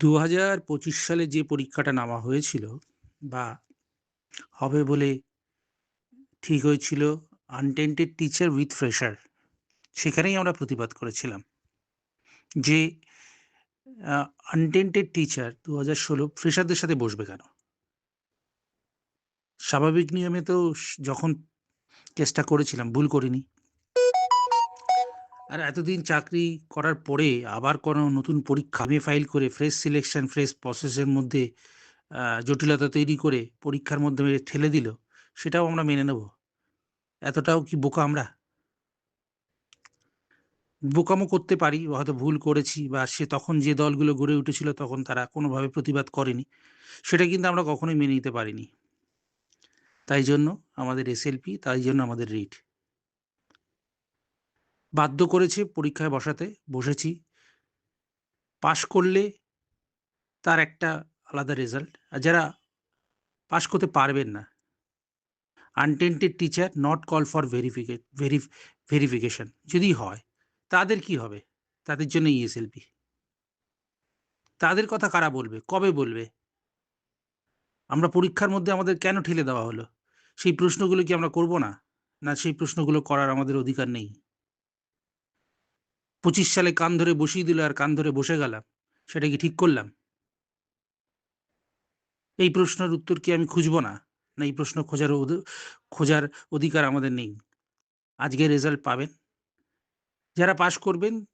দু হাজার পঁচিশ সালে যে পরীক্ষাটা নেওয়া হয়েছিল বা হবে বলে ঠিক হয়েছিল আনটেন্টেড টিচার উইথ ফ্রেশার সেখানেই আমরা প্রতিবাদ করেছিলাম যে আনটেন্টেড টিচার দু হাজার ষোলো ফ্রেশারদের সাথে বসবে কেন? স্বাভাবিক নিয়মে তো যখন চেষ্টা করেছিলাম, ভুল করিনি। আর এতদিন চাকরি করার পরে আবার কোনো নতুন পরীক্ষা আমি ফাইল করে ফ্রেশ সিলেকশন ফ্রেশ প্রসেসের মধ্যে জটিলতা তৈরি করে পরীক্ষার মধ্যে ঠেলে দিল, সেটাও আমরা মেনে নেব। এতটাও কি বোকা আমরা? বোকামো করতে পারি, হয়তো ভুল করেছি বা সে তখন যে দলগুলো গড়ে উঠেছিল তখন তারা কোনোভাবে প্রতিবাদ করেনি, সেটা কিন্তু আমরা কখনোই মেনে নিতে পারিনি। তাই জন্য আমাদের এসএলপি তাই জন্য আমাদের রিট বাধ্য করেছে পরীক্ষায় বসাতে, বসেছি। পাশ করলে তার একটা আলাদা রেজাল্ট আর যারা পাশ করতে পারবেন না untainted teacher not call for ভেরিফিকে verification যদি হয়, তাদের কি হবে? তাদের জন্য E ইএসএলপি তাদের কথা কারা বলবে? কবে বলবে? আমরা পরীক্ষার মধ্যে আমাদের কেন ঠেলে দেওয়া হলো? সেই প্রশ্নগুলো কি আমরা করব না? না, সেই প্রশ্নগুলো করার আমাদের অধিকার নেই। পঁচিশ সালে কান ধরে বসিয়ে দিল আর কান ধরে বসে গেলাম। সেটা কি ঠিক করলাম? এই প্রশ্নের উত্তর কি আমি খুঁজবো না? না, এই প্রশ্ন খোঁজার খোঁজার অধিকার আমাদের নেই। আজকে রেজাল্ট পাবেন। যারা পাশ করবেন,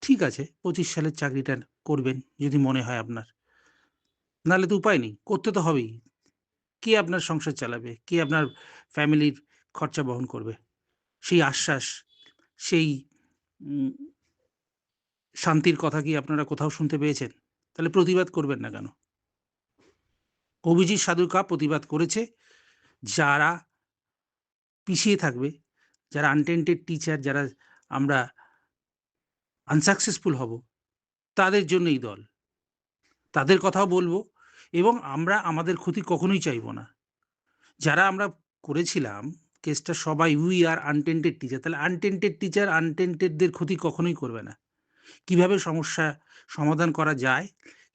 ঠিক আছে, পঁচিশ সালের চাকরিটা করবেন, যদি মনে হয় আপনার। নাহলে তো উপায় নেই, করতে তো হবেই। কে আপনার সংসার চালাবে? কে আপনার ফ্যামিলির খরচা বহন করবে? সেই আশ্বাস, সেই শান্তির কথা কি আপনারা কোথাও শুনতে পেয়েছেন? তাহলে প্রতিবাদ করবেন না কেন? অভিজিৎ সাধুকা প্রতিবাদ করেছে। যারা পিছিয়ে থাকবে, যারা আনটেন্টেড টিচার যারা আমরা আনসাকসেসফুল হব, তাদের জন্য এই দল। তাদের কথাও বলব এবং আমরা আমাদের ক্ষতি কখনোই চাইব না। যারা আমরা করেছিলাম কেসটা সবাই উই আর আনটেন্টেড টিচার তাহলে আনটেন্টেড টিচার আনটেন্টেডদের ক্ষতি কখনোই করবে না। কীভাবে সমস্যা সমাধান করা যায়?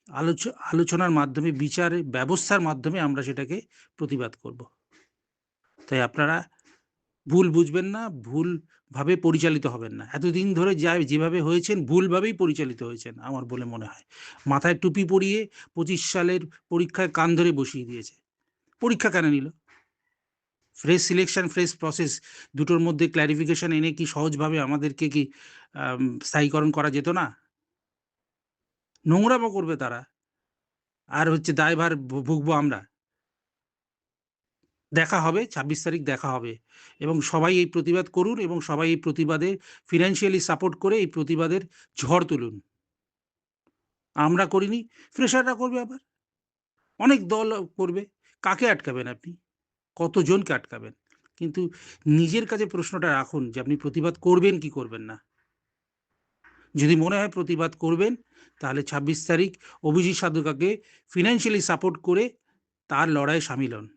আলোচ, আলোচনার মাধ্যমে, বিচার ব্যবস্থার মাধ্যমে আমরা সেটাকে প্রতিবাদ করব। তাই আপনারা ভুল বুঝবেন না, ভুলভাবে পরিচালিত হবেন না। এতদিন ধরে যা, যেভাবে হয়েছেন, ভুলভাবেই পরিচালিত হয়েছেন, আমার বলে মনে হয়। মাথায় টুপি পরিয়ে পঁচিশ সালের পরীক্ষায় কান ধরে বসিয়ে দিয়েছে। পরীক্ষা কেন নিল? ফ্রেশ সিলেকশন ফ্রেশ প্রসেস দুটোর মধ্যে ক্ল্যারিফিকেশন এনে কি সহজভাবে আমাদেরকে কি স্থায়ীকরণ করা যেত না? নোংরামো করবে তারা। আর হচ্ছে দায়ভার ভুগবো আমরা। দেখা হবে, ছাব্বিশ তারিখ দেখা হবে। এবং সবাই এই প্রতিবাদ করুন এবং সবাই এই প্রতিবাদে ফিনান্সিয়ালি সাপোর্ট করে এই প্রতিবাদের ঝড় তুলুন। আমরা করিনি ফ্রেশাররা করবে আবার। অনেক দল করবে। কাকে আটকাবেন আপনি? কতজনকে আটকাবেন কিন্তু নিজের কাছে প্রশ্নটা রাখুন যে আপনি প্রতিবাদ করবেন কি করবেন না। যদি মনে হয় প্রতিবাদ করবেন, তাহলে ছাব্বিশ তারিখ অভিজিৎ সাধুকাকে ফিনান্সিয়ালি সাপোর্ট করে তার লড়াই সামিল হন।